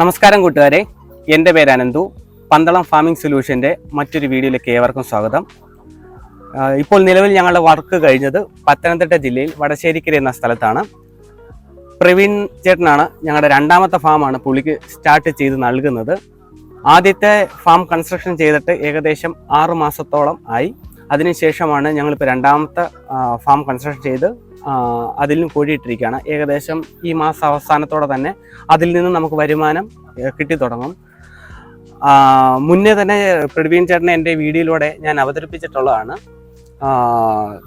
നമസ്കാരം കൂട്ടുകാരെ. എന്റെ പേര് അനന്തു. പന്തളം ഫാമിംഗ് സൊല്യൂഷന്റെ മറ്റൊരു വീഡിയോയിലേക്ക് ഏവർക്കും സ്വാഗതം. ഇപ്പോൾ നിലവിൽ ഞങ്ങളുടെ വർക്ക് കഴിഞ്ഞത് പത്തനംതിട്ട ജില്ലയിൽ വടശ്ശേരിക്കര എന്ന സ്ഥലത്താണ്. പ്രവീൺ ചേട്ടനാണ് ഞങ്ങളുടെ രണ്ടാമത്തെ ഫാമാണ് പുള്ളിക്ക് സ്റ്റാർട്ട് ചെയ്ത് നൽകുന്നത്. ആദ്യത്തെ ഫാം കൺസ്ട്രക്ഷൻ ചെയ്തിട്ട് ഏകദേശം ആറുമാസത്തോളം ആയി. അതിനുശേഷമാണ് ഞങ്ങളിപ്പോൾ രണ്ടാമത്തെ ഫാം കൺസ്ട്രക്ഷൻ ചെയ്ത് അതിലും കോഴിയിട്ടിരിക്കുകയാണ് ഏകദേശം ഈ മാസം അവസാനത്തോടെ തന്നെ അതിൽ നിന്ന് നമുക്ക് വരുമാനം കിട്ടിത്തുടങ്ങും മുന്നേ തന്നെ പ്രവീൺ ചേട്ടനെ എന്റെ വീഡിയോയിലൂടെ ഞാൻ അവതരിപ്പിച്ചിട്ടുള്ളതാണ്.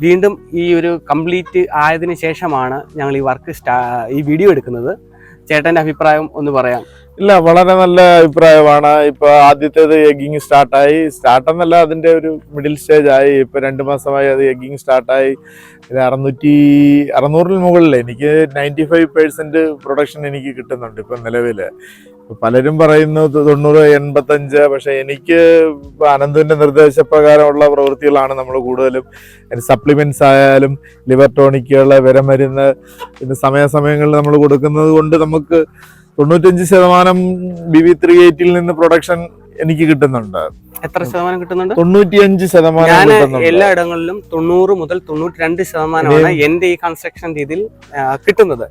വീണ്ടും ഈ ഒരു കംപ്ലീറ്റ് ആയതിനു ശേഷമാണ് ഞങ്ങൾ ഈ വർക്ക് സ്റ്റാ ഈ വീഡിയോ എടുക്കുന്നത്. ചേട്ടന്റെ അഭിപ്രായം ഒന്ന് പറയാം. ഇല്ല വളരെ നല്ല അഭിപ്രായമാണ്. ഇപ്പൊ ആദ്യത്തേത് എഗ്ഗിങ് സ്റ്റാർട്ടായി സ്റ്റാർട്ട് എന്നല്ല അതിന്റെ ഒരു മിഡിൽ സ്റ്റേജ് ആയി. ഇപ്പൊ രണ്ട് മാസമായി അത് എഗ്ഗിങ് സ്റ്റാർട്ടായി ഇത് അറുന്നൂറ്റി അറുന്നൂറിന് മുകളിൽ എനിക്ക് നയന്റി ഫൈവ് പെർസെന്റ് പ്രൊഡക്ഷൻ എനിക്ക് കിട്ടുന്നുണ്ട് ഇപ്പൊ നിലവിൽ. പലരും പറയുന്നു തൊണ്ണൂറ് എൺപത്തഞ്ച്. പക്ഷെ എനിക്ക് അനന്തുവിന്റെ നിർദ്ദേശപ്രകാരമുള്ള പ്രവൃത്തികളാണ് നമ്മൾ കൂടുതലും. സപ്ലിമെന്റ്സ് ആയാലും ലിവർ ടോണിക്കുകൾ വിരമരുന്ന് പിന്നെ സമയാസമയങ്ങളിൽ നമ്മൾ കൊടുക്കുന്നത് കൊണ്ട് നമുക്ക് തൊണ്ണൂറ്റഞ്ച് ശതമാനം ബി വി ത്രീ എയ്റ്റിൽ നിന്ന് പ്രൊഡക്ഷൻ എനിക്ക് കിട്ടുന്നുണ്ട്. എത്ര ശതമാനം കിട്ടുന്നുണ്ട്? തൊണ്ണൂറ്റിയഞ്ച് ശതമാനം എല്ലാ ഇടങ്ങളിലും തൊണ്ണൂറ് മുതൽ തൊണ്ണൂറ്റി രണ്ട് ശതമാനമാണ് എന്റെ ഈ കൺസ്ട്രക്ഷൻ രീതിയിൽ കിട്ടുന്നത്.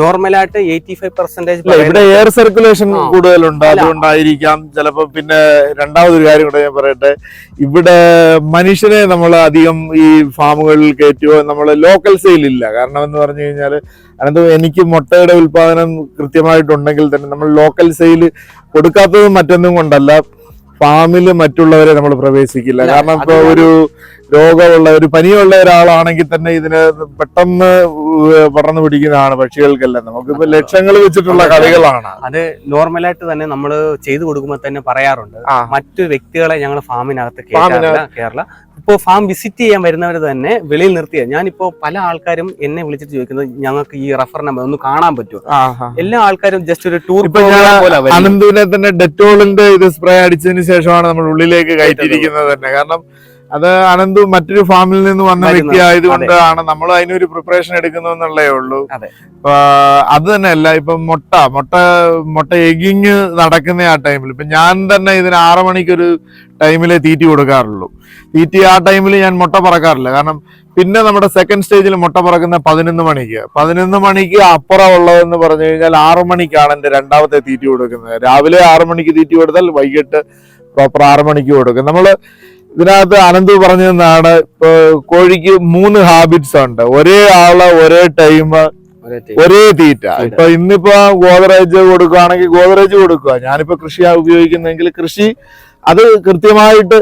നോർമലായിട്ട് എയ്റ്റി ഫൈവ് പെർസെന്റേജ് ഇവിടെ എയർ സർക്കുലേഷൻ കൂടുതൽ കൂടുതലുണ്ട്. അതുകൊണ്ടായിരിക്കാം. ചിലപ്പോ പിന്നെ രണ്ടാമതൊരു കാര്യം കൂടെ ഞാൻ പറയട്ടെ. ഇവിടെ മനുഷ്യനെ നമ്മൾ അധികം ഈ ഫാമുകളിൽ കയറ്റുമോ നമ്മൾ ലോക്കൽ സെയിൽ ഇല്ല. കാരണം എന്ന് പറഞ്ഞു കഴിഞ്ഞാൽ അനന്ത് എനിക്ക് മുട്ടയുടെ ഉൽപാദനം കൃത്യമായിട്ടുണ്ടെങ്കിൽ തന്നെ നമ്മൾ ലോക്കൽ സെയിൽ കൊടുക്കാത്തത് മറ്റൊന്നും കൊണ്ടല്ല ഫാമിൽ മറ്റുള്ളവരെ നമ്മൾ പ്രവേശിക്കില്ല. കാരണം ഇപ്പൊ ഒരു രോഗമുള്ള ഒരു പനിയുള്ള ഒരാളാണെങ്കിൽ തന്നെ ഇതിന് പെട്ടെന്ന് പടർന്നു പിടിക്കുന്നതാണ് പക്ഷികൾക്കെല്ലാം. നമുക്കിപ്പോ ലക്ഷങ്ങൾ വെച്ചിട്ടുള്ള കളികളാണ്. അത് നോർമലായിട്ട് തന്നെ നമ്മൾ ചെയ്തു കൊടുക്കുമ്പോൾ തന്നെ പറയാറുണ്ട്. മറ്റു വ്യക്തികളെ ഞങ്ങൾ ഫാമിനകത്ത്. കേരള ഇപ്പോൾ ഫാം വിസിറ്റ് ചെയ്യാൻ വരുന്നവർ തന്നെ വെളിയിൽ നിർത്തിയ. ഞാനിപ്പോ പല ആൾക്കാരും എന്നെ വിളിച്ചിട്ട് ചോദിക്കുന്നത് ഞങ്ങൾക്ക് ഈ റഫർ നമ്പർ ഒന്ന് കാണാൻ പറ്റുമോ? എല്ലാ ആൾക്കാരും ജസ്റ്റ് ഒരു ടൂർ അനന്തുവിനെ തന്നെ ഡെറ്റോളിന്റെ ഇത് സ്പ്രേ അടിച്ചതിന് ശേഷമാണ് നമ്മൾ ഉള്ളിലേക്ക് കയറ്റിയിരിക്കുന്നത് തന്നെ. കാരണം അത് അനന്തു മറ്റൊരു ഫാമിൽ നിന്ന് വന്ന വ്യക്തി ആയതുകൊണ്ടാണ് നമ്മൾ അതിനൊരു പ്രിപ്പറേഷൻ എടുക്കുന്നതെന്നുള്ളേ ഉള്ളൂ. അതെ. തന്നെയല്ല ഇപ്പൊ മുട്ട മുട്ട മുട്ട എഗിങ് നടക്കുന്ന ആ ടൈമിൽ ഇപ്പൊ ഞാൻ തന്നെ ഇതിന് ആറ് മണിക്കൊരു ടൈമിലെ തീറ്റി കൊടുക്കാറുള്ളൂ. തീറ്റി ആ ടൈമിൽ ഞാൻ മുട്ട പറക്കാറില്ല. കാരണം പിന്നെ നമ്മുടെ സെക്കൻഡ് സ്റ്റേജിൽ മുട്ട പറക്കുന്ന പതിനൊന്ന് മണിക്ക്. പതിനൊന്ന് മണിക്ക് അപ്പുറം ഉള്ളതെന്ന് പറഞ്ഞു കഴിഞ്ഞാൽ ആറു മണിക്കാണ് എന്റെ രണ്ടാമത്തെ തീറ്റി കൊടുക്കുന്നത്. രാവിലെ ആറു മണിക്ക് തീറ്റി കൊടുത്താൽ വൈകിട്ട് പ്രോപ്പർ ആറു മണിക്ക് കൊടുക്കും. നമ്മൾ ഇതിനകത്ത് അനന്ത് പറഞ്ഞതാണ് ഇപ്പൊ കോഴിക്ക് മൂന്ന് ഹാബിറ്റ്സ് ഉണ്ട്. ഒരേ ആൾ ഒരേ ടൈം ഒരേ തീറ്റ. ഇപ്പൊ ഇന്നിപ്പോ ഗോദറേജ് കൊടുക്കുകയാണെങ്കിൽ ഗോദറേജ് കൊടുക്കുക ഞാനിപ്പോ കൃഷി ഉപയോഗിക്കുന്നെങ്കിൽ കൃഷി അത് കൃത്യമായിട്ട്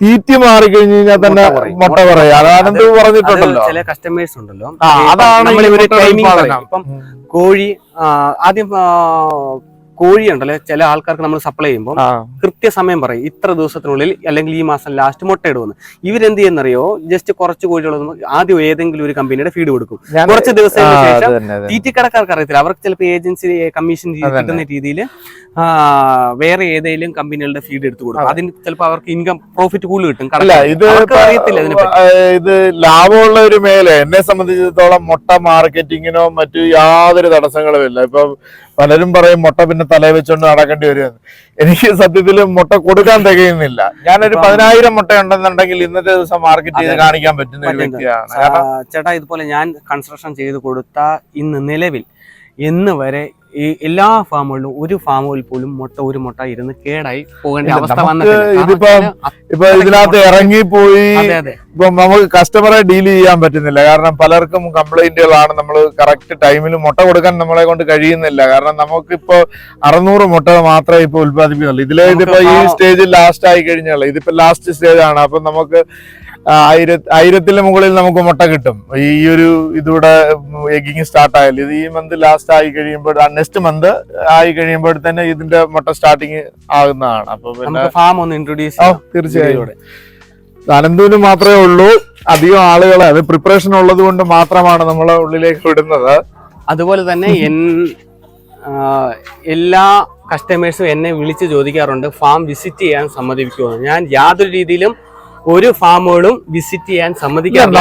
തീറ്റി മാറി കഴിഞ്ഞു കഴിഞ്ഞാൽ തന്നെ മുട്ട പറയാ അനന്ത് പറഞ്ഞിട്ടുണ്ടല്ലോ. ചില കസ്റ്റമേഴ്സ് ഉണ്ടല്ലോ. അതാണ്. കോഴി ആദ്യം ആ, കോഴി ഉണ്ടല്ലോ ചില ആൾക്കാർക്ക് നമ്മൾ സപ്ലൈ ചെയ്യുമ്പോൾ കൃത്യ കൃത്യസമയം പറയും ഇത്ര ദിവസത്തിനുള്ളിൽ അല്ലെങ്കിൽ ഈ മാസം ലാസ്റ്റ് മുട്ടയിടുമെന്ന് ഇവരെന്ത് ചെയ്യുന്നറിയോ ജസ്റ്റ് കുറച്ച് കോഴികളൊന്നും ആദ്യം ഏതെങ്കിലും ഒരു കമ്പനിയുടെ ഫീഡ് കൊടുക്കും. കുറച്ച് ദിവസത്തിന് ശേഷം തീറ്റിക്കടക്കാർക്ക് അറിയത്തില്ല. അവർക്ക് ചിലപ്പോൾ ഏജൻസി കമ്മീഷൻ. കിട്ടുന്ന രീതിയിൽ വേറെ ഏതെങ്കിലും കമ്പനികളുടെ ഫീഡ് എടുത്തു കൊടുക്കും. അതിന് ചിലപ്പോൾ അവർക്ക് ഇൻകം പ്രോഫിറ്റ് കൂടുതൽ കിട്ടും. അറിയത്തില്ല ഇത് ലാഭമുള്ള ഒരു മേലെ എന്നെ സംബന്ധിച്ചിടത്തോളം മുട്ട മാർക്കറ്റിങ്ങിനോ മറ്റു യാതൊരു തടസ്സങ്ങളും ഇല്ല. ഇപ്പൊ പലരും പറയും മുട്ട പിന്നെ തലയിൽ വെച്ചോണ്ട് നടക്കേണ്ടി വരും എനിക്ക് സത്യത്തിൽ മുട്ട കൊടുക്കാൻ തികയുന്നില്ല. ഞാനൊരു പതിനായിരം മുട്ട ഉണ്ടെന്നുണ്ടെങ്കിൽ ഇന്നത്തെ ദിവസം മാർക്കറ്റ് ചെയ്ത് കാണിക്കാൻ പറ്റുന്ന ഒരു വ്യക്തിയാണ്. ചേട്ടാ ഇതുപോലെ ഞാൻ കൺസ്ട്രക്ഷൻ ചെയ്ത് കൊടുത്ത ഇന്ന് നിലവിൽ ഇന്ന് വരെ ഈ എല്ലാ ഫാമുകളിലും ഒരു ഫാമുകളിൽ പോലും മുട്ട ഒരു മുട്ട ഇരുന്ന് കേടായി പോകേണ്ട അവസ്ഥ വന്നിട്ടില്ല. ഇപ്പൊ ഇതിനകത്ത് ഇറങ്ങിപ്പോയി ഇപ്പൊ നമുക്ക് കസ്റ്റമറെ ഡീൽ ചെയ്യാൻ പറ്റുന്നില്ല. കാരണം പലർക്കും കംപ്ലൈന്റുകളാണ് നമ്മൾ കറക്റ്റ് ടൈമിൽ മുട്ട കൊടുക്കാൻ നമ്മളെ കൊണ്ട് കഴിയുന്നില്ല. കാരണം നമുക്കിപ്പോ അറുന്നൂറ് മുട്ട മാത്രമേ ഇപ്പൊ ഉത്പാദിപ്പിക്കുന്നുള്ളൂ ഇതിലെ ഇതിപ്പോ ഈ സ്റ്റേജ് സ്റ്റേജിൽ ലാസ്റ്റ് ആയി കഴിഞ്ഞുള്ളൂ ഇതിപ്പോ ലാസ്റ്റ് സ്റ്റേജ് ആണ്. അപ്പൊ നമുക്ക് ആയിര ആയിരത്തിന് മുകളിൽ നമുക്ക് മുട്ട കിട്ടും. ഈ ഒരു ഇതിവിടെ എഗിങ് സ്റ്റാർട്ട് ആയാലും. ഇത് ഈ മന്ത് ലാസ്റ്റ് ആയി കഴിയുമ്പോൾ നെക്സ്റ്റ് മന്ത് ആയി കഴിയുമ്പോൾ തന്നെ ഇതിന്റെ മുട്ട സ്റ്റാർട്ടിങ് ആകുന്നതാണ്. അപ്പൊ പിന്നെ ഫാം ഒന്ന് ഇൻട്രൊഡ്യൂസ് തീർച്ചയായും. അനന്തൂന് മാത്രമേ ഉള്ളൂ. അധികം ആളുകളെ അത് പ്രിപ്പറേഷൻ ഉള്ളത് കൊണ്ട് മാത്രമാണ് നമ്മളെ ഉള്ളിലേക്ക് വിടുന്നത്. അതുപോലെ തന്നെ എല്ലാ കസ്റ്റമേഴ്സും എന്നെ വിളിച്ച് ചോദിക്കാറുണ്ട് ഫാം വിസിറ്റ് ചെയ്യാൻ സമ്മതിക്കുമോ? ഞാൻ യാതൊരു രീതിയിലും ഒരു ഫാമുകളും വിസിറ്റ് ചെയ്യാൻ സമ്മതിക്കാറില്ല.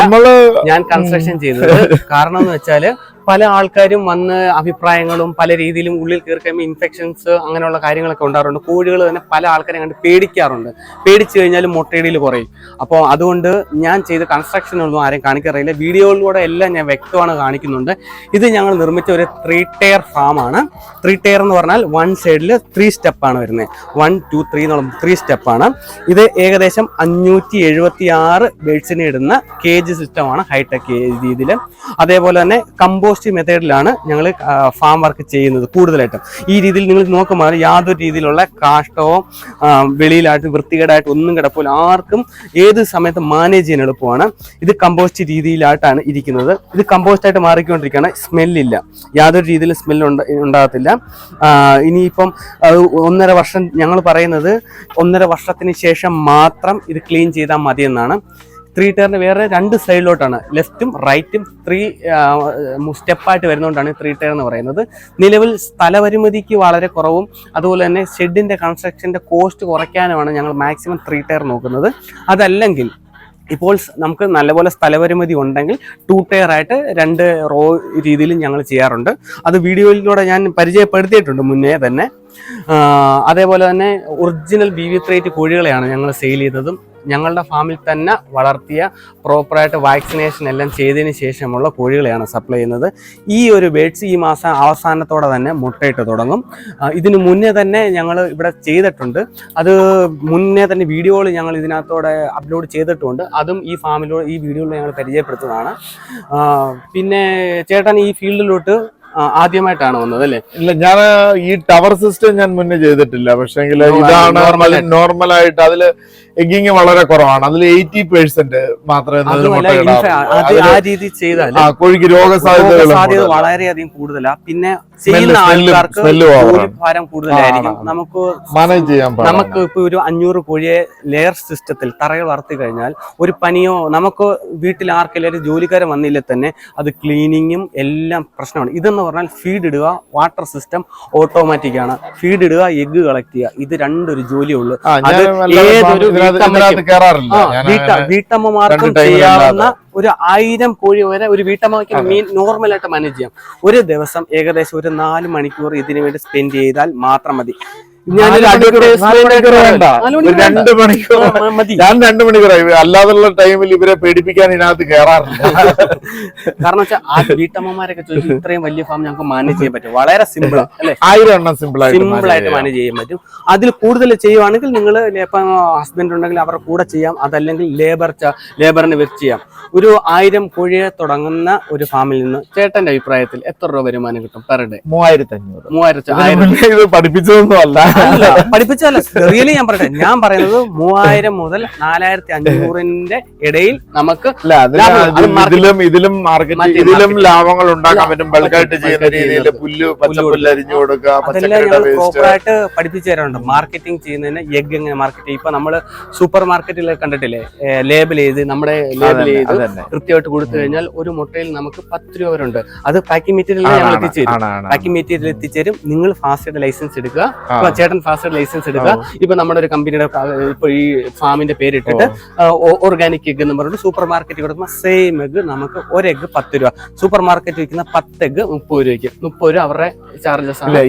ഞാൻ കൺസ്ട്രക്ഷൻ ചെയ്തത്. കാരണം എന്ന് വെച്ചാൽ പല ആൾക്കാരും വന്ന് അഭിപ്രായങ്ങളും പല രീതിയിലും ഉള്ളിൽ കയറി കഴിയുമ്പോൾ ഇൻഫെക്ഷൻസ് അങ്ങനെയുള്ള കാര്യങ്ങളൊക്കെ ഉണ്ടാകാറുണ്ട്. കോഴികൾ തന്നെ പല ആൾക്കാരെ കണ്ട് പേടിക്കാറുണ്ട്. പേടിച്ചു കഴിഞ്ഞാൽ മുട്ടയിടയിൽ കുറയും. അപ്പോൾ അതുകൊണ്ട് ഞാൻ ചെയ്ത കൺസ്ട്രക്ഷൻ ഒന്നും ആരെയും കാണിക്കാറില്ല. വീഡിയോയിലൂടെ എല്ലാം ഞാൻ വ്യക്തമാണ് കാണിക്കുന്നുണ്ട്. ഇത് ഞങ്ങൾ നിർമ്മിച്ച ഒരു ത്രീ ടയർ ഫാമാണ് ത്രീ ടയർ എന്ന് പറഞ്ഞാൽ വൺ സൈഡിൽ ത്രീ സ്റ്റെപ്പാണ് വരുന്നത്. വൺ ടു ത്രീ എന്നുള്ള ത്രീ സ്റ്റെപ്പാണ് ഇത് ഏകദേശം അഞ്ഞൂറ്റി എഴുപത്തി ആറ് ബേഡ്സിനെ ഇടുന്ന കേജ് സിസ്റ്റമാണ് ഹൈടെക് രീതിയിൽ അതേപോലെ തന്നെ കമ്പോസ്റ്റ് മെത്തേഡിലാണ് ഞങ്ങൾ ഫാം വർക്ക് ചെയ്യുന്നത് കൂടുതലായിട്ടും. ഈ രീതിയിൽ നിങ്ങൾ നോക്കുമ്പോൾ യാതൊരു രീതിയിലുള്ള കാഷ്ടമോ വെളിയിലായിട്ട് വൃത്തികേടായിട്ട് ഒന്നും കിടപ്പില്ല ആർക്കും ഏത് സമയത്ത് മാനേജ് ചെയ്യാൻ എളുപ്പമാണ്. ഇത് കമ്പോസ്റ്റ് രീതിയിലായിട്ടാണ് ഇരിക്കുന്നത്. ഇത് കമ്പോസ്റ്റ് ആയിട്ട് മാറിക്കൊണ്ടിരിക്കുകയാണ്. സ്മെല്ലില്ല യാതൊരു രീതിയിലും സ്മെല്ല് ഉണ്ടാകത്തില്ല. ഇനിയിപ്പം ഒന്നര വർഷം ഞങ്ങൾ പറയുന്നത് ഒന്നര വർഷത്തിന് ശേഷം മാത്രം ഇത് ക്ലീൻ ചെയ്താൽ മതിയെന്നാണ്. ത്രീ ടയറിന് വേറെ രണ്ട് സൈഡിലോട്ടാണ് ലെഫ്റ്റും റൈറ്റും ത്രീ സ്റ്റെപ്പായിട്ട് വരുന്നതുകൊണ്ടാണ് ത്രീ ടയർ എന്ന് പറയുന്നത്. നിലവിൽ സ്ഥലപരിമിതിക്ക് വളരെ കുറവും അതുപോലെ തന്നെ ഷെഡിന്റെ കൺസ്ട്രക്ഷന്റെ കോസ്റ്റ് കുറയ്ക്കാനുമാണ് ഞങ്ങൾ മാക്സിമം ത്രീ ടയർ നോക്കുന്നത്. അതല്ലെങ്കിൽ ഇപ്പോൾ നമുക്ക് നല്ലപോലെ സ്ഥലപരിമിതി ഉണ്ടെങ്കിൽ ടു ടയർ ആയിട്ട് രണ്ട് റോ രീതിയിലും ഞങ്ങൾ ചെയ്യാറുണ്ട്. അത് വീഡിയോയിലൂടെ ഞാൻ പരിചയപ്പെടുത്തിയിട്ടുണ്ട് മുന്നേ തന്നെ. അതേപോലെ തന്നെ ഒറിജിനൽ ബി വി ത്രേറ്റ് കോഴികളെയാണ് ഞങ്ങൾ സെയിൽ ചെയ്തതും. ഞങ്ങളുടെ ഫാമിൽ തന്നെ വളർത്തിയ പ്രോപ്പറായിട്ട് വാക്സിനേഷൻ എല്ലാം ചെയ്തതിന് ശേഷമുള്ള കോഴികളെയാണ് സപ്ലൈ ചെയ്യുന്നത്. ഈ ഒരു ബേഡ്സ് ഈ മാസം അവസാനത്തോടെ തന്നെ മുട്ടയിട്ട് തുടങ്ങും. ഇതിന് മുന്നേ തന്നെ ഞങ്ങൾ ഇവിടെ ചെയ്തിട്ടുണ്ട്. അത് മുന്നേ തന്നെ വീഡിയോകൾ ഞങ്ങൾ ഇതിനകത്തോടെ അപ്ലോഡ് ചെയ്തിട്ടുണ്ട്. അതും ഈ ഫാമിലൂടെ ഈ വീഡിയോയിൽ ഞങ്ങൾ പരിചയപ്പെടുത്തുന്നതാണ്. പിന്നെ ചേട്ടൻ ഈ ഫീൽഡിലോട്ട് ആദ്യമായിട്ടാണ് വന്നത് അല്ലേ? ഇല്ല ഞാൻ ഈ ടവർ സിസ്റ്റം ഞാൻ മുന്നേ ചെയ്തിട്ടില്ല. പക്ഷെങ്കിൽ ഇതാണ് നോർമൽ ആയിട്ട് അതിൽ എഗ്ഗിങ് വളരെ കുറവാണ്. അതിൽ എയ്റ്റി പേഴ്സെന്റ് മാത്രമേ ആ രീതി ചെയ്താൽ കോഴിക്ക് രോഗസാധ്യതകൾ സാധ്യത വളരെയധികം കൂടുതലാണ് പിന്നെ ചെയ്യുന്ന ആൾക്കാർക്ക്. ഭാരം കൂടുതലായിരിക്കും. നമുക്ക് മാനേജ് ചെയ്യാൻ. നമുക്ക് ഇപ്പൊ ഒരു അഞ്ഞൂറ് കോഴിയെ ലെയർ സിസ്റ്റത്തിൽ തറയിൽ വളർത്തി കഴിഞ്ഞാൽ ഒരു പനിയോ നമുക്ക് വീട്ടിൽ ആർക്കെല്ലാവരും ജോലിക്കാരൻ വന്നില്ലേ തന്നെ അത് ക്ലീനിങ്ങും എല്ലാം പ്രശ്നമാണ്. ഇതെന്ന് പറഞ്ഞാൽ ഫീഡ് ഇടുക വാട്ടർ സിസ്റ്റം ഓട്ടോമാറ്റിക് ആണ്. ഫീഡ് ഇടുക എഗ്ഗ് കളക്ട് ചെയ്യുക. ഇത് രണ്ടൊരു ജോലിയേ ഉള്ളൂ. ആ, ഞാൻ അത് ഏതൊരു ഇതിനകത്ത് കയറാറില്ല വീട്ടമ്മമാർക്കും ചെയ്യാവുന്ന ഒരു ആയിരം കോഴി വരെ ഒരു വീട്ടമ്മയ്ക്ക് മീൻ നോർമൽ ആയിട്ട് മാനേജ് ചെയ്യാം. ഒരു ദിവസം ഏകദേശം ഒരു നാല് മണിക്കൂർ ഇതിനു വേണ്ടി സ്പെൻഡ് ചെയ്താൽ മാത്രം മതി. ഞാനൊരു മണിക്കൂർ- advertisement വേണ്ട. മണിക്കൂർ രണ്ട് മണിക്കൂർ ഞാൻ രണ്ട് മണിക്കൂറായി അല്ലാതുള്ള ടൈമിൽ ഇവരെ പേടിപ്പിക്കാൻ ഇതിനകത്ത് കയറാറില്ല കാരണം വെച്ചാൽ ആ വീട്ടമ്മമാരൊക്കെ ചോദിക്കും ഇത്രയും വലിയ ഫാം ഞങ്ങൾക്ക് മാനേജ് ചെയ്യാൻ പറ്റും വളരെ സിമ്പിൾ അല്ലേ? ആയിരം എണ്ണം സിമ്പിൾ ആയിട്ട് സിമ്പിൾ ആയിട്ട് മാനേജ് ചെയ്യാൻ പറ്റും. അതിൽ കൂടുതൽ ചെയ്യുവാണെങ്കിൽ നിങ്ങൾ ഇപ്പം ഹസ്ബൻഡ് ഉണ്ടെങ്കിൽ അവരുടെ കൂടെ ചെയ്യാം. അതല്ലെങ്കിൽ ലേബർ ലേബറിന് വെച്ച് ചെയ്യാം. ഒരു ആയിരം കോഴിയെ തുടങ്ങുന്ന ഒരു ഫാമിൽ നിന്ന് ചേട്ടന്റെ അഭിപ്രായത്തിൽ എത്ര രൂപ വരുമാനം കിട്ടും പെർ ഡേ മൂവായിരത്തി അഞ്ഞൂറ് മൂവായിരത്തി ആയിരം പഠിപ്പിച്ചതൊന്നും അല്ല. അല്ല, പഠിപ്പിച്ചല്ല റിയലി ഞാൻ പറയട്ടെ ഞാൻ പറയുന്നത് മൂവായിരം മുതൽ നാലായിരത്തി അഞ്ഞൂറിന്റെ ഇടയിൽ നമുക്ക് ഇതിലും ഇതിലും മാർക്കറ്റ് ഇതിലും ലാഭങ്ങൾ ഉണ്ടാക്കാൻ പറ്റും. ബൾക്കായിട്ട് ചെയ്യുന്ന രീതിയിൽ. പുല്ല് പച്ചപ്പുല്ല് അരിഞ്ഞു കൊടുക്കുക ആയിട്ട് പ്രോപ്പറായിട്ട് പഠിപ്പിച്ചു തരാറുണ്ട്. മാർക്കറ്റിംഗ് ചെയ്യുന്നതിന് എഗ് എങ്ങനെ മാർക്കറ്റ് ഇപ്പൊ നമ്മൾ സൂപ്പർ മാർക്കറ്റിൽ കണ്ടിട്ടില്ലേ ലേബൽ ചെയ്ത് നമ്മുടെ ലേബൽ ചെയ്ത് കൃത്യമായിട്ട് കൊടുത്തു കഴിഞ്ഞാൽ ഒരു മുട്ടയിൽ നമുക്ക് പത്ത് രൂപ വരെ ഉണ്ട്. അത് പാക്കിംഗ് മെറ്റീരിയൽ ഞങ്ങൾ എത്തിച്ചു തരും. പാക്കിംഗ് മെറ്റീരിയൽ എത്തിച്ചേരും നിങ്ങൾ ഫാസ്റ്റ് ലൈസൻസ് എടുക്കുക. ചേട്ടൻ ഫാസ്റ്റ് ലൈസൻസ് എടുക്കുക. ഇപ്പൊ നമ്മുടെ ഒരു കമ്പനിയുടെ ഇപ്പൊ ഈ ഫാമിന്റെ പേരിട്ടിട്ട് ഓർഗാനിക് എഗ് എന്ന് പറഞ്ഞിട്ട് സൂപ്പർ മാർക്കറ്റിൽ കൊടുക്കുമ്പോൾ സെയിം എഗ് നമുക്ക് ഒരു എഗ് പത്ത് രൂപ. സൂപ്പർ മാർക്കറ്റ് വിൽക്കുന്ന പത്ത് എഗ് മുപ്പത് രൂപയ്ക്ക്. മുപ്പത് രൂപ അവരുടെ ചാർജസ് ആണ്.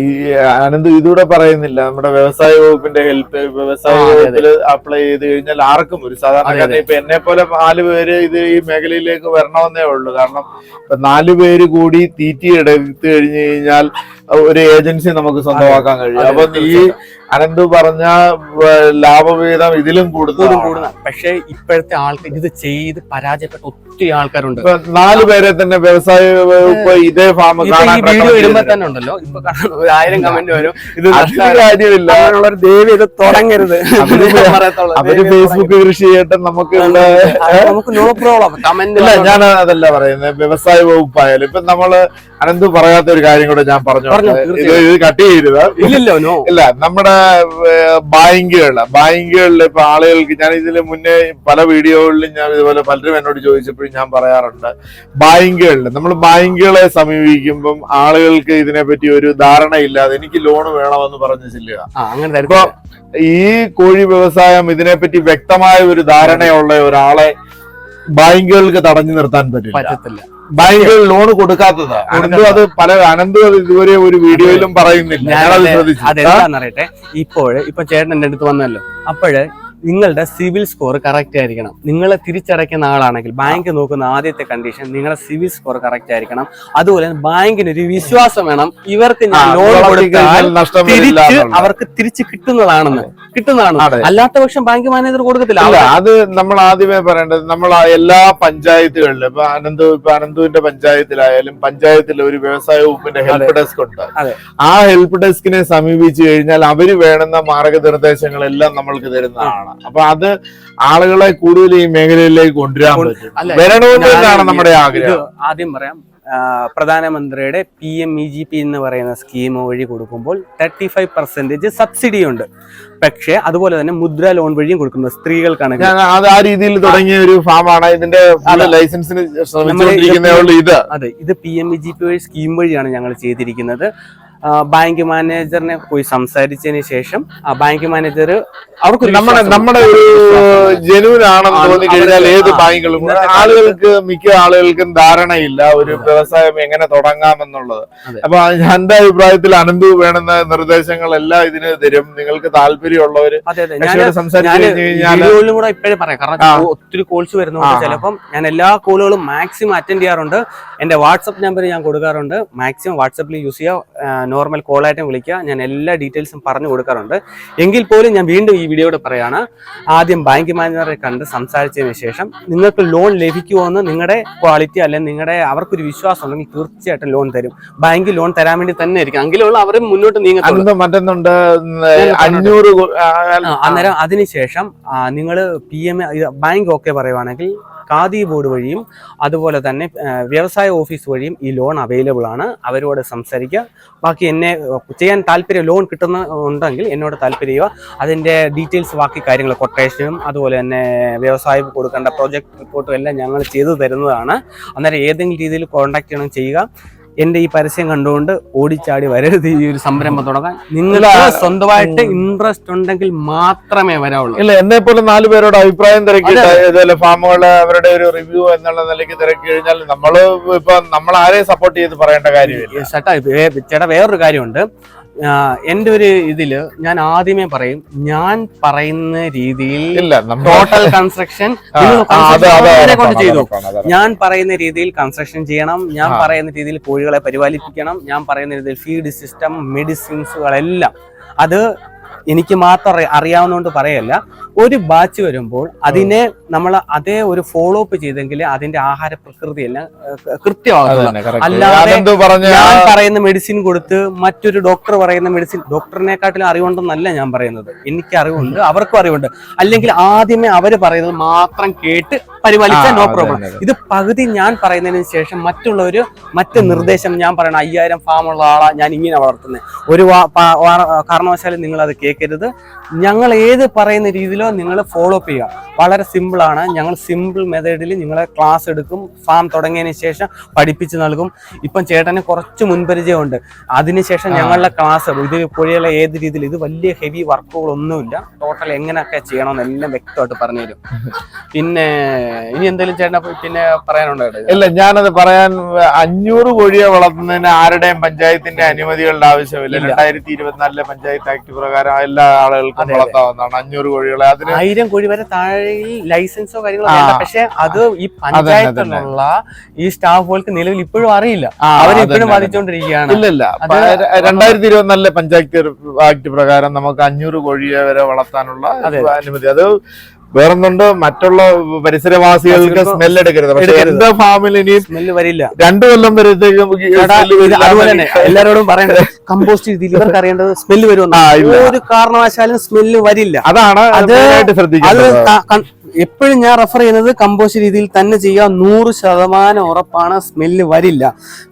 അനന്ത് ഇതൂടെ പറയുന്നില്ല. നമ്മുടെ വ്യവസായ വകുപ്പിന്റെ ഹെൽപ്പ് വ്യവസായ വകുപ്പിൽ അപ്ലൈ ചെയ്ത് കഴിഞ്ഞാൽ ആർക്കും ഒരു സാധാരണ ഇപ്പൊ എന്നെ പോലെ നാല് പേര് ഇത് ഈ മേഖലയിലേക്ക് വരണമെന്നേ ഉള്ളൂ. കാരണം നാല് പേര് കൂടി തീറ്റി എടുത്തു കഴിഞ്ഞു കഴിഞ്ഞാൽ ഒരു ഏജൻസി നമുക്ക് സ്വന്തമാക്കാൻ കഴിയും. അപ്പൊ ഈ അനന്ത് പറഞ്ഞ ലാഭവീതം ലാഭവിഹിതം ഇതിലും കൂടും കൂടുതൽ പക്ഷേ ഇപ്പോഴത്തെ ആൾക്കാർ ഇത് ചെയ്ത് പരാജയപ്പെട്ട ഒത്തിരി ആൾക്കാരുണ്ട്. നാല് പേരെ തന്നെ വ്യവസായ വകുപ്പ് ഇതേ ഫാം വീഡിയോ ഇടുമ്പോ തന്നെ ഉണ്ടല്ലോ. ഇപ്പൊ ആയിരം കമന്റ് വരും. ഇത് കാര്യമില്ല. ദേവി ഇത് തുടങ്ങരുത്. അവർ ഫേസ്ബുക്ക് കൃഷി ചെയ്യട്ടെ നമുക്ക് നോ പ്രോബ്ലം കമന്റ് ഞാൻ അതല്ല പറയുന്നത്. വ്യവസായ വകുപ്പായാലും ഇപ്പൊ നമ്മൾ അനന്ത് പറയാത്ത ഒരു കാര്യം കൂടെ ഞാൻ പറഞ്ഞു ഇത് കട്ട് ചെയ്യരുത്. ഇല്ലല്ലോ ഇല്ല നമ്മുടെ ബാങ്കുകളിൽ ബാങ്കുകളിൽ ഇപ്പൊ ആളുകൾക്ക് ഞാൻ ഇതിന് മുന്നേ പല വീഡിയോകളിലും ഞാൻ ഇതുപോലെ പലരും എന്നോട് ചോദിച്ചപ്പോഴും ഞാൻ പറയാറുണ്ട് ബാങ്കുകളിൽ നമ്മൾ ബാങ്കുകളെ സമീപിക്കുമ്പം ആളുകൾക്ക് ഇതിനെപ്പറ്റി ഒരു ധാരണ ധാരണയില്ലാതെ എനിക്ക് ലോൺ വേണമെന്ന് പറഞ്ഞു ചെല്ലുക. ഇപ്പൊ ഈ കോഴി വ്യവസായം ഇതിനെപ്പറ്റി വ്യക്തമായ ഒരു ധാരണയുള്ള ഒരാളെ ബാങ്കുകൾക്ക് തടഞ്ഞു നിർത്താൻ പറ്റില്ല. ബാങ്കുകൾ ലോൺ കൊടുക്കാത്തത്. അനന്തു അത് പല അനന്തു അത് ഇതുവരെ ഒരു വീഡിയോയിലും പറയുന്നില്ല. ഞാനത് ശ്രദ്ധിച്ചു? അതെന്താന്നറിയട്ടെ? ഇപ്പോൾ ഇപ്പൊ ചേട്ടൻ എന്റെ അടുത്ത് വന്നല്ലോ. അപ്പോഴ് നിങ്ങളുടെ സിവിൽ സ്കോർ കറക്റ്റ് ആയിരിക്കണം. നിങ്ങളെ തിരിച്ചടയ്ക്കുന്ന ആളാണെങ്കിൽ ബാങ്ക് നോക്കുന്ന ആദ്യത്തെ കണ്ടീഷൻ നിങ്ങളുടെ സിവിൽ സ്കോർ കറക്റ്റ് ആയിരിക്കണം. അതുപോലെ തന്നെ ബാങ്കിന് ഒരു വിശ്വാസം വേണം. ഇവർക്ക് ഞാൻ ലോൺ കൊടുക്കാൻ തിരിച്ച് അവർക്ക് തിരിച്ച് കിട്ടുന്നതാണെന്ന്. കിട്ടുന്നതാണ് അല്ലാത്ത പക്ഷം ബാങ്ക് മാനേജർ കൊടുക്കത്തില്ല. അത് നമ്മൾ ആദ്യമേ പറയേണ്ടത് നമ്മൾ എല്ലാ പഞ്ചായത്തുകളിലും ഇപ്പൊ അനന്തു ഇപ്പൊ അനന്തുവിന്റെ പഞ്ചായത്തിലായാലും പഞ്ചായത്തിൽ ഒരു വ്യവസായ വകുപ്പിന്റെ ഹെൽപ്പ് ഡെസ്ക് ഉണ്ട്. ആ ഹെൽപ്പ് ഡെസ്കിനെ സമീപിച്ചു കഴിഞ്ഞാൽ അവർ വേണമെന്ന മാർഗനിർദ്ദേശങ്ങളെല്ലാം നമ്മൾക്ക് തരുന്നതാണ്. അപ്പൊ അത് ആളുകളെ കൂടുതൽ ഈ മേഖലയിലേക്ക് കൊണ്ടുവരാൻ വരണമെന്നാണ് പറ്റും. അല്ല, വരണമെന്ന് തന്നെയാണ് നമ്മുടെ ആഗ്രഹം. ആദ്യം പറയാം. പ്രധാനമന്ത്രിയുടെ P M E G P എന്ന് പറയുന്ന സ്കീം വഴി കൊടുക്കുമ്പോൾ തേർട്ടി ഫൈവ് പെർസെന്റേജ് സബ്സിഡി ഉണ്ട് പക്ഷേ അതുപോലെ തന്നെ മുദ്ര ലോൺ വഴിയും കൊടുക്കുന്നത് സ്ത്രീകൾക്കാണ് അത് ആ രീതിയിൽ തുടങ്ങിയ ഒരു ഫാമാണ്. ഇതിന്റെ. ലൈസൻസിന് ഇത്. അതെ ഇത് P M E G P വഴി സ്കീം വഴിയാണ് ഞങ്ങൾ ചെയ്തിരിക്കുന്നത്. ബാങ്ക് മാനേജറിനെ പോയി സംസാരിച്ചതിന് ശേഷം ആ ബാങ്ക് മാനേജർ അവർക്ക് നമ്മുടെ നമ്മുടെ ഒരു ജനുവിൻ ആണെന്ന് തോന്നി കഴിഞ്ഞാൽ ഏത് ബാങ്കുകളും ആളുകൾക്ക് മിക്ക ആളുകൾക്കും ധാരണയില്ല ഒരു വ്യവസായം എങ്ങനെ തുടങ്ങാമെന്നുള്ളത്. അപ്പൊ എന്റെ അഭിപ്രായത്തിൽ അനന്തു വേണ്ടുന്ന നിർദ്ദേശങ്ങളെല്ലാം ഇതിന് തരും. നിങ്ങൾക്ക് താല്പര്യമുള്ളവര് സംസാരിച്ചു കൂടെ ഇപ്പോഴേ പറയാം. കാരണം. ഒത്തിരി കോൾസ് വരുന്നതുകൊണ്ട് ആ. ചിലപ്പം ഞാൻ എല്ലാ കോളുകളും മാക്സിമം അറ്റൻഡ് ചെയ്യാറുണ്ട്. എന്റെ വാട്സപ്പ് നമ്പർ ഞാൻ കൊടുക്കാറുണ്ട്. മാക്സിമം വാട്സപ്പിൽ യൂസ് ചെയ്യുക നോർമൽ കോളായിട്ടും വിളിക്കുക. ഞാൻ എല്ലാ ഡീറ്റെയിൽസും പറഞ്ഞു കൊടുക്കാറുണ്ട്. എങ്കിൽ പോലും ഞാൻ വീണ്ടും ഈ വീഡിയോയോട് പറയാണ് ആദ്യം ബാങ്ക് മാനേജറെ കണ്ട് സംസാരിച്ചതിന് ശേഷം നിങ്ങൾക്ക് ലോൺ ലഭിക്കുമോ എന്ന് നിങ്ങളുടെ ക്വാളിറ്റി അല്ലെങ്കിൽ നിങ്ങളുടെ അവർക്കൊരു വിശ്വാസം ഉണ്ടെങ്കിൽ തീർച്ചയായിട്ടും ലോൺ തരും. ബാങ്ക് ലോൺ തരാൻ വേണ്ടി തന്നെ ആയിരിക്കും എങ്കിലുള്ള അവർ മുന്നോട്ട് അനന്ത് മറ്റൊന്നുണ്ട് അഞ്ഞൂറ് അന്നേരം അതിനുശേഷം നിങ്ങൾ പി എം ബാങ്ക് ഒക്കെ പറയുവാണെങ്കിൽ ഖാദി ബോർഡ് വഴിയും അതുപോലെ തന്നെ വ്യവസായ ഓഫീസ് വഴിയും ഈ ലോൺ അവൈലബിൾ ആണ്. അവരോട് സംസാരിക്കുക. ബാക്കി എന്നെ ചെയ്യാൻ താല്പര്യം ലോൺ കിട്ടുന്ന ഉണ്ടെങ്കിൽ എന്നോട് താല്പര്യം ചെയ്യുക. അതിന്റെ ഡീറ്റെയിൽസ് ബാക്കി കാര്യങ്ങൾ കൊട്ടേഷനും അതുപോലെ തന്നെ വ്യവസായം കൊടുക്കേണ്ട പ്രോജക്റ്റ് റിപ്പോർട്ടും എല്ലാം ഞങ്ങൾ ചെയ്തു തരുന്നതാണ്. അന്നേരം ഏതെങ്കിലും രീതിയിൽ കോൺടാക്ട് ചെയ്യണം ചെയ്യുക. എന്റെ ഈ പരസ്യം കണ്ടുകൊണ്ട് ഓടിച്ചാടി വരരുത്. ഈ ഒരു സംരംഭം തുടങ്ങാൻ നിങ്ങൾ സ്വന്തമായിട്ട് ഇൻട്രസ്റ്റ് ഉണ്ടെങ്കിൽ മാത്രമേ വരാവുള്ളൂ. ഇല്ല എന്നെ പോലെ നാല് പേരോട് അഭിപ്രായം തിരക്കി ഇതുപോലെ ഫാമുകൾ അവരുടെ ഒരു റിവ്യൂ എന്നുള്ള നിലയ്ക്ക് തിരക്കി കഴിഞ്ഞാൽ നമ്മൾ ഇപ്പൊ നമ്മൾ ആരെയും സപ്പോർട്ട് ചെയ്ത് പറയേണ്ട കാര്യമില്ല. ചേട്ടാ ചേട്ടാ വേറൊരു കാര്യമുണ്ട്. ആ, എന്റെ ഒരു ഇതിൽ ഞാൻ ആദ്യമേ പറയും ഞാൻ പറയുന്ന രീതിയിൽ ടോട്ടൽ കൺസ്ട്രക്ഷൻ കൊണ്ട് ചെയ്തു. ഞാൻ പറയുന്ന രീതിയിൽ കൺസ്ട്രക്ഷൻ ചെയ്യണം ഞാൻ പറയുന്ന രീതിയിൽ കോഴികളെ പരിപാലിപ്പിക്കണം ഞാൻ പറയുന്ന രീതിയിൽ ഫീഡ് സിസ്റ്റം മെഡിസിൻസുകളെല്ലാം അത് എനിക്ക് മാത്രം അറിയ- അറിയാവുന്നതുകൊണ്ട് പറയല്ല. ഒരു ബാച്ച് വരുമ്പോൾ അതിനെ നമ്മൾ അതേ ഒരു ഫോളോ അപ്പ് ചെയ്തെങ്കിൽ അതിന്റെ ആഹാര പ്രകൃതി എല്ലാം അത് കൃത്യമാകും അല്ലാതെ ഞാൻ പറയുന്ന മെഡിസിൻ കൊടുത്ത് മറ്റൊരു ഡോക്ടർ പറയുന്ന മെഡിസിൻ ഡോക്ടറിനെക്കാട്ടിലും അറിവുണ്ടെന്നല്ല ഞാൻ പറയുന്നത്. എനിക്ക് അറിവുണ്ട് അവർക്കും അറിവുണ്ട്. അല്ലെങ്കിൽ ആദ്യമേ അവർ പറയുന്നത് മാത്രം കേട്ട് പരിപാലിച്ചാൽ നോ പ്രോബ്ലം ഇത് പകുതി ഞാൻ പറയുന്നതിന് ശേഷം മറ്റുള്ളവര് മറ്റ് നിർദ്ദേശം ഞാൻ പറയണ. അയ്യായിരം ഉള്ള ആളാ ഞാൻ ഇങ്ങനെ വളർത്തുന്നത് ഒരു കാരണവശാലും നിങ്ങൾ അത് കേൾക്കരുത്. ഞങ്ങൾ ഏത് പറയുന്ന രീതിയിലോ നിങ്ങൾ ഫോളോ അപ്പ് ചെയ്യുക വളരെ സിമ്പിളാണ് ഞങ്ങൾ സിമ്പിൾ മെത്തേഡിൽ നിങ്ങളെ ക്ലാസ് എടുക്കും ഫാം തുടങ്ങിയതിന് ശേഷം പഠിപ്പിച്ച് നൽകും ഇപ്പം ചേട്ടന് കുറച്ച് മുൻപരിചയമുണ്ട് അതിനുശേഷം. ഞങ്ങളുടെ ക്ലാസ് ഇത് കോഴികളെ ഏത് രീതിയിൽ ഇത് വലിയ ഹെവി വർക്കുകളൊന്നുമില്ല ടോട്ടൽ എങ്ങനെയൊക്കെ ചെയ്യണമെന്ന് എല്ലാം വ്യക്തമായിട്ട് പറഞ്ഞു തരും പിന്നെ ഇനി എന്തെങ്കിലും ചേട്ടനെ പിന്നെ പറയാനുണ്ടോ? ഇല്ല ഞാനത് പറയാൻ അഞ്ഞൂറ് കോഴിയെ വളർത്തുന്നതിന് ആരുടെയും പഞ്ചായത്തിന്റെ അനുമതികളുടെ ആവശ്യമില്ല. രണ്ടായിരത്തി ഇരുപത്തിനാലിലെ പഞ്ചായത്ത് ആക്ട് പ്രകാരം എല്ലാ ആളുകൾക്കും. വളർത്താവുന്നതാണ് അഞ്ഞൂറ് കോഴികളെ ആയിരം കോഴി വരെ താഴെ ലൈസൻസോ കാര്യങ്ങളോ വേണ്ട പക്ഷെ അത് ഈ പഞ്ചായത്തിലുള്ള ഈ സ്റ്റാഫുകൾക്ക് നിലവിൽ ഇപ്പോഴും അറിയില്ല. അവരിപ്പോഴും. ബാധിച്ചുകൊണ്ടിരിക്കുകയാണ് ഇല്ല ഇല്ല. രണ്ടായിരത്തി ഇരുപത്തിനാലിലെ പഞ്ചായത്ത് ആക്ട് പ്രകാരം നമുക്ക് അഞ്ഞൂറ് കോഴിയെ വരെ വളർത്താനുള്ള അനുമതി. അത് വേറൊന്നുണ്ട്. മറ്റുള്ള പരിസരവാസികൾക്ക് വാസികൾക്ക് സ്മെൽ എടുക്കരുത്. പക്ഷെ എന്റെ ഫാമിൽ ഇനി സ്മെല്ല് വരില്ല. രണ്ടു കൊല്ലം വരുത്തേക്കും അതുപോലെ തന്നെ എല്ലാരോടും പറയേണ്ടത് കമ്പോസ്റ്റ് രീതിയിൽ ഇവർക്ക് അറിയേണ്ടത് സ്മെല്ല് വരും വരുമെന്ന് ഒരു കാരണവശാലും സ്മെല്ല് വരില്ല. അതാണ് അത് എപ്പോഴും ഞാൻ റെഫർ ചെയ്യുന്നത് കമ്പോസ്റ്റ് രീതിയിൽ തന്നെ ചെയ്യുക. നൂറ് ശതമാനം ഉറപ്പാണ് സ്മെല്ല് വരില്ല.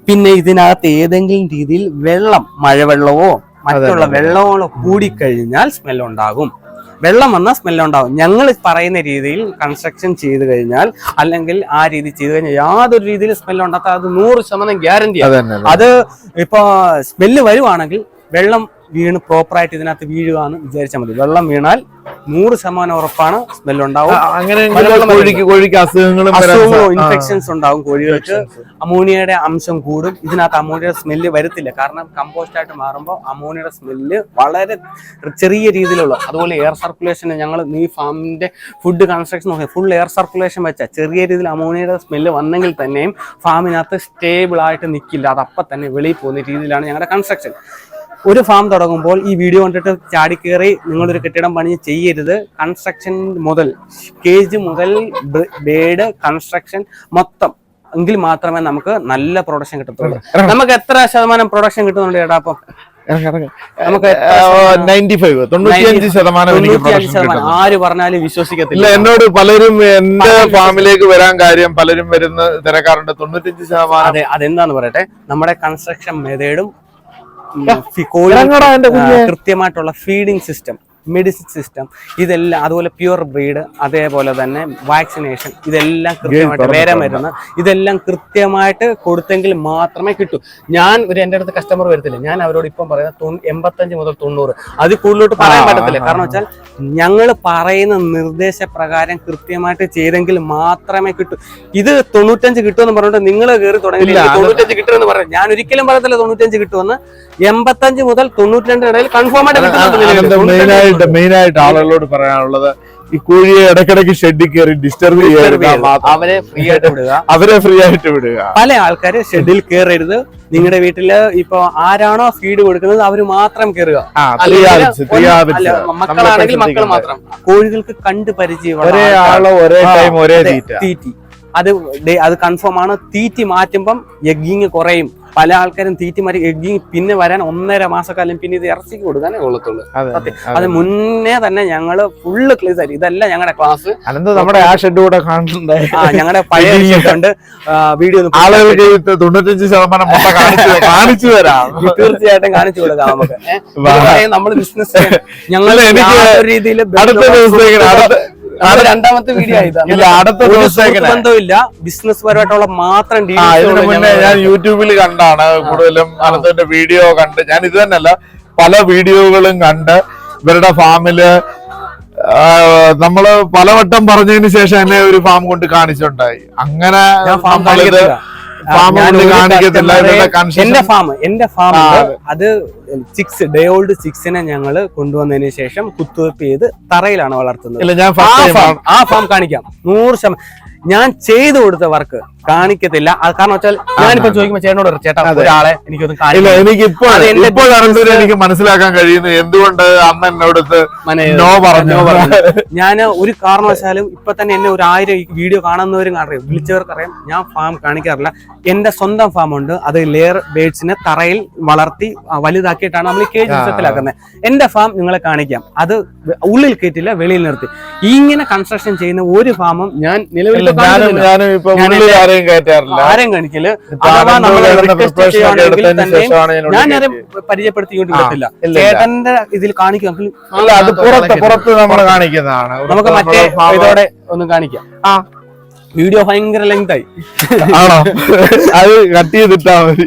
പിന്നെ ഇതിനകത്ത് ഏതെങ്കിലും രീതിയിൽ വെള്ളം മഴവെള്ളമോ മറ്റുള്ള. വെള്ളമോ കൂടിക്കഴിഞ്ഞാൽ സ്മെല്ലുണ്ടാകും വെള്ളം വന്നാൽ സ്മെല്ലുണ്ടാവും ഞങ്ങൾ പറയുന്ന രീതിയിൽ കൺസ്ട്രക്ഷൻ ചെയ്ത് കഴിഞ്ഞാൽ അല്ലെങ്കിൽ ആ രീതി ചെയ്ത് കഴിഞ്ഞാൽ യാതൊരു രീതിയിൽ സ്മെൽ ഉണ്ടാകാത്ത അത് നൂറ് ശതമാനം ഗ്യാരണ്ടി അത് ഇപ്പൊ സ്മെല്ല് വരുവാണെങ്കിൽ വെള്ളം വീണ് പ്രോപ്പറായിട്ട് ഇതിനകത്ത് വീഴുക എന്ന് വിചാരിച്ചാൽ മതി. വെള്ളം വീണാൽ നൂറ് ശതമാനം ഉറപ്പാണ് സ്മെൽ ഉണ്ടാവും അങ്ങനെ അസുഖങ്ങളും. ഇൻഫെക്ഷൻസ് ഉണ്ടാവും കോഴികൾക്ക്. അമോണിയയുടെ അംശം കൂടും. ഇതിനകത്ത് അമോണിയയുടെ സ്മെല്ല് വരത്തില്ല. കാരണം കമ്പോസ്റ്റ് ആയിട്ട് മാറുമ്പോൾ അമോണിയയുടെ സ്മെല്ല് വളരെ ചെറിയ രീതിയിലുള്ള അതുപോലെ എയർ സർക്കുലേഷൻ ഞങ്ങൾ ഈ ഫാമിന്റെ ഫുഡ് കൺസ്ട്രക്ഷൻ നോക്കിയാൽ ഫുൾ എയർ സർക്കുലേഷൻ വെച്ചാൽ ചെറിയ രീതിയിൽ അമോണിയയുടെ സ്മെല്ല് വന്നെങ്കിൽ തന്നെയും ഫാമിനകത്ത് സ്റ്റേബിൾ ആയിട്ട് നിൽക്കില്ല അത് അപ്പം തന്നെ വെളിയിൽ പോകുന്ന രീതിയിലാണ് ഞങ്ങളുടെ കൺസ്ട്രക്ഷൻ ഒരു ഫാം തുടങ്ങുമ്പോൾ ഈ വീഡിയോ കണ്ടിട്ട് ചാടിക്കേറി നിങ്ങളൊരു കെട്ടിടം പണി ചെയ്യരുത്. കൺസ്ട്രക്ഷൻ മുതൽ കേജ് മുതൽ ബേഡ് കൺസ്ട്രക്ഷൻ മൊത്തം എങ്കിൽ മാത്രമേ നമുക്ക് നല്ല പ്രൊഡക്ഷൻ കിട്ടത്തുള്ളൂ. നമുക്ക് എത്ര ശതമാനം പ്രൊഡക്ഷൻ കിട്ടുന്നുണ്ട് ചേട്ടാ അപ്പം? ഇറങ്ങ്, ഇറങ്ങ്. നമുക്ക് ആ, 95 ശതമാനം? എനിക്ക് തൊണ്ണൂറ്റിയഞ്ച് production ആര് പറഞ്ഞാലും വിശ്വസിക്കത്തില്ല. എന്നോട് പലരും എന്റെ ഫാമിലേക്ക് വരാൻ കാര്യം പലരും വരുന്ന തിരക്കാറുണ്ട്. തൊണ്ണൂറ്റഞ്ച് ശതമാനം അതെ അതെന്താന്ന് പറയട്ടെ? നമ്മുടെ കൺസ്ട്രക്ഷൻ മെതേഡും ഇറങ്ങടാ കൃത്യമായിട്ടുള്ള ഫീഡിംഗ് സിസ്റ്റം മെഡിസിൻ സിസ്റ്റം ഇതെല്ലാം അതുപോലെ പ്യുവർ ബ്രീഡ് അതേപോലെ തന്നെ വാക്സിനേഷൻ ഇതെല്ലാം കൃത്യമായിട്ട് വേറെ മരുന്ന് ഇതെല്ലാം കൃത്യമായിട്ട് കൊടുത്തെങ്കിൽ മാത്രമേ കിട്ടൂ. ഞാൻ ഒരു എന്റെ അടുത്ത് കസ്റ്റമർ വരത്തില്ല. ഞാൻ അവരോട് ഇപ്പം പറയുന്നത് എൺപത്തഞ്ച് മുതൽ തൊണ്ണൂറ്. അത് കൂടുതലോട്ട് പറയാൻ പറ്റത്തില്ല. കാരണം വെച്ചാൽ ഞങ്ങൾ പറയുന്ന നിർദ്ദേശപ്രകാരം കൃത്യമായിട്ട് ചെയ്തെങ്കിൽ മാത്രമേ കിട്ടൂ. ഇത് തൊണ്ണൂറ്റഞ്ച് കിട്ടുമെന്ന് പറഞ്ഞിട്ട് നിങ്ങൾ കയറി തുടങ്ങിയില്ല തൊണ്ണൂറ്റഞ്ച് കിട്ടുമെന്ന് പറഞ്ഞു ഞാൻ ഒരിക്കലും പറയത്തില്ല തൊണ്ണൂറ്റഞ്ച് കിട്ടുമെന്ന്. എൺപത്തഞ്ച് മുതൽ തൊണ്ണൂറ്റി ഇടയിൽ കൺഫേം ആയിട്ട് കിട്ടുന്നുണ്ട് നിലവിൽ. മെയിൻ ആയിട്ട് മെയിൻ ആയിട്ട് ആളുകളോട് പറയാനുള്ളത് ഈ കോഴിയെ ഇടയ്ക്കിടയ്ക്ക് ഷെഡിൽ കയറി ഡിസ്റ്റർബ് disturb ചെയ്യരുത്. അവരെ ഫ്രീ ആയിട്ട് വിടുക. അവരെ ഫ്രീ ആയിട്ട് വിടുക. പല ആൾക്കാര് ഷെഡിൽ കയറരുത് നിങ്ങളുടെ വീട്ടിൽ ഇപ്പൊ ആരാണോ ഫീഡ് കൊടുക്കുന്നത് അവർ മാത്രം കയറുക മക്കളാണെങ്കിൽ മക്കൾ മാത്രം. കോഴികൾക്ക് കണ്ട് പരിചയം ഒരേ. ആൾ ഒരേ ടൈം ഒരേ തീറ്റി. അത് അത് കൺഫേം ആണ്. തീറ്റി മാറ്റുമ്പം എഗ്ഗിങ് കുറയും. പല ആൾക്കാരും തീറ്റി മാറ്റി എഗ്ഗി പിന്നെ വരാൻ ഒന്നര മാസക്കാലം പിന്നെ ഇത് ഇറച്ചിക്ക് കൊടുക്കാനേ കൊള്ളത്തുള്ളൂ. അതെ, സത്യം. അത്. മുന്നേ തന്നെ ഞങ്ങൾ ഫുള്ള് ക്ലീസ് ആയി ഇതല്ല ഞങ്ങളുടെ ക്ലാസ് നമ്മുടെ ആ ഷെഡ് കൂടെ കാണുന്നുണ്ട് ആ ഞങ്ങളുടെ പഴയ കണ്ട് വീഡിയോ തൊണ്ണൂറ്റഞ്ച് ശതമാനം കാണിച്ചു തരാം തീർച്ചയായിട്ടും കാണിച്ചു കൊടുക്കാം നമുക്ക്. നമ്മൾ ബിസിനസ് ഞങ്ങൾ രീതിയിൽ രണ്ടാമത്തെ വീഡിയോ ബന്ധമില്ല ബിസിനസ് പരമായിട്ടുള്ള മാത്രം ഞാൻ യൂട്യൂബിൽ കണ്ടാണ് കൂടുതലും അനന്തന്റെ വീഡിയോ കണ്ട്. ഞാൻ ഇത് തന്നെയല്ല പല വീഡിയോകളും കണ്ട് ഇവരുടെ ഫാമിൽ നമ്മൾ പലവട്ടം പറഞ്ഞതിന് ശേഷം എന്നെ ഒരു ഫാം കൊണ്ട് കാണിച്ചിട്ടുണ്ടായി. അങ്ങനെ ഫാം നമ്മളിത് എന്റെ ഫാം എന്റെ ഫാം അത്. ചിക്സ് ഡേ ഓൾഡ് ചിക്സിനെ ഞങ്ങൾ കൊണ്ടുവന്നതിന് ശേഷം കുത്തുവെപ്പ് ചെയ്ത് തറയിലാണ് വളർത്തുന്നത്. ആ ഫാം കാണിക്കാം. നൂറ് ശതമാനം. ഞാൻ ചെയ്തു കൊടുത്ത വർക്ക് കാണിക്കത്തില്ല. അത് കാരണം വെച്ചാൽ ഞാനിപ്പോ ചോദിക്കുമ്പോ ചേട്ടനോട് ചേട്ടാ. ഒരാളെ എനിക്കൊന്നും എനിക്ക് ഇപ്പോൾ ഇപ്പോൾ എനിക്ക് മനസ്സിലാക്കാൻ കഴിയുന്നു എന്തുകൊണ്ട് അന്ന് എന്നോടത്ത് നോ പറഞ്ഞു. ഞാൻ ഒരു കാരണവശാലും ഇപ്പൊ തന്നെ എന്നെ ഒരു ആയിരം വീഡിയോ കാണുന്നവരും അറിയാം വിളിച്ചവർക്കറിയാം ഞാൻ ഫാം കാണിക്കാറില്ല. എന്റെ സ്വന്തം ഫാം ഉണ്ട്. അത് ലെയർ ബേഡ്സിനെ തറയിൽ വളർത്തി വലുതാക്കിയിട്ടാണ് നമ്മൾ കേജ്. സിസ്റ്റത്തിലാക്കുന്നത് എന്റെ ഫാം നിങ്ങളെ കാണിക്കാം. അത് ഉള്ളിൽ കയറ്റില്ല വെളിയിൽ നിർത്തി. ഇങ്ങനെ കൺസ്ട്രക്ഷൻ ചെയ്യുന്ന ഒരു ഫാമും ഞാൻ നിലവിൽ ഞാനും ഇപ്പൊ ഞാൻ ഉള്ളിൽ ആരെയും കയറ്റാറില്ല. ആരെയും കാണിക്കൽ? ആരെ. പരിചയപ്പെടുത്തിക്കൊണ്ട്. ചേട്ടന്റെ ഇതിൽ അല്ല അത് പുറത്ത് പുറത്ത് നമ്മൾ കാണിക്കുന്നതാണ്. നമുക്ക് മറ്റേ ഇതോടെ ഒന്ന് കാണിക്കാം. ആ. വീഡിയോ ഭയങ്കര ലെങ്ത് ആയി. ആണോ? അത് കട്ട് ചെയ്തിട്ടാ മതി.